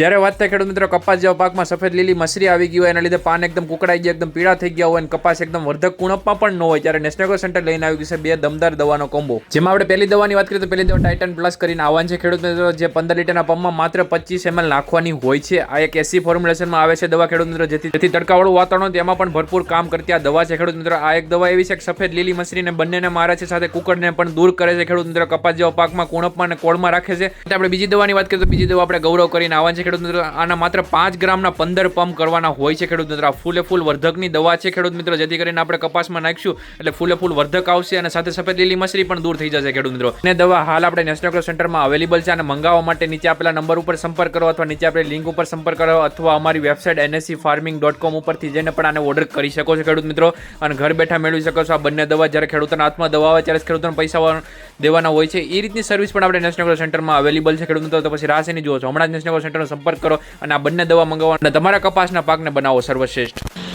જ્યારે વાત થાય ખેડૂત મિત્રો, કપાસ જેવા પાકમાં સફેદ લીલી મસરી આવી ગઈ હોય, એના લીધે પાન એકદમ કુકડાઈ ગયા એકદમ પીળા થઈ ગયા હોય, અને કપાસ એકદમ વર્ધક કુણપમાં પણ ન હોય. ત્યારે નેશનલ સેન્ટર લઈને આવી ગયું છે બે દમદાર દવાનો કોમ્બો. જેમાં આપણે પહેલી દવાની વાત કરીએ તો પહેલી દવા ટાઇટન પ્લસ કરીને આવવાનું છે. ખેડૂત મિત્રો, જે પંદર લીટરના પંપમાં માત્ર પચીસ એમએલ નાખવાની હોય છે. આ એક એસી ફોર્મ્યુલેશનમાં આવે છે દવા ખેડૂત મિત્રો, જેથી જેથી તડકાવાળું વાતાવરણ તેમાં પણ ભરપૂર કામ કરતી આ દવા છે. ખેડૂત મિત્રો, આ એક દવા એવી છે કે સફેદ લીલી મસરીને બંનેને મારે છે, સાથે કુકડને પણ દૂર કરે છે. ખેડૂત મિત્રો, કપાસ જેવા પાકમાં કુણપમાં અને કોળમાં રાખે છે. આપણે બીજી દવાની વાત કરીએ તો બીજી દવા આપણે ગૌરવ કરીને આવવાનું છે. ખેડૂત મિત્રો, આના માત્ર પાંચ ગ્રામના પંદર પંપ કરવાના હોય છે ખેડૂત મિત્રો. આ ફૂલે ફૂલ વર્ધકની દવા છે ખેડૂત મિત્રો. જેથી કરીને આપણે કપાસમાં નાખીશું, એટલે ફૂલે ફૂલ વર્ધક આવશે અને સાથે સફેદ લીલી મસરી પણ દૂર થઈ જશે ખેડૂત મિત્રો. અને દવા હાલ આપણે નેશનલ ક્રોપ સેન્ટરમાં અવેલેબલ છે અને મંગાવવા માટે નીચે આપેલા નંબર ઉપર સંપર્ક કરો અથવા નીચે આપેલી લિંક ઉપર સંપર્ક કરો અથવા અમારી website NSC farming dot com ઉપરથી જઈને પણ આને ઓર્ડર કરી શકો છો ખેડૂત મિત્રો. અને ઘર બેઠા મેળવી શકો છો આ બંને દવા. જ્યારે ખેડૂતોના હાથમાં દવા આવે ત્યારે ખેડૂતોને પૈસા દેવાના હોય છે. એ રીતની સર્વિસ પણ આપણે નેશનલ ક્રોપ સેન્ટરમાં અવેલેબલ છે ખેડૂત મિત્રો. તો પછી રાહ શેની જુઓ છો. હમણાં જ નેશનલ ક્રોપ સેન્ટરનો સંપર્ક કરો અને આ બંને દવા મંગાવો અને તમારા કપાસના પાકને બનાવો સર્વશ્રેષ્ઠ.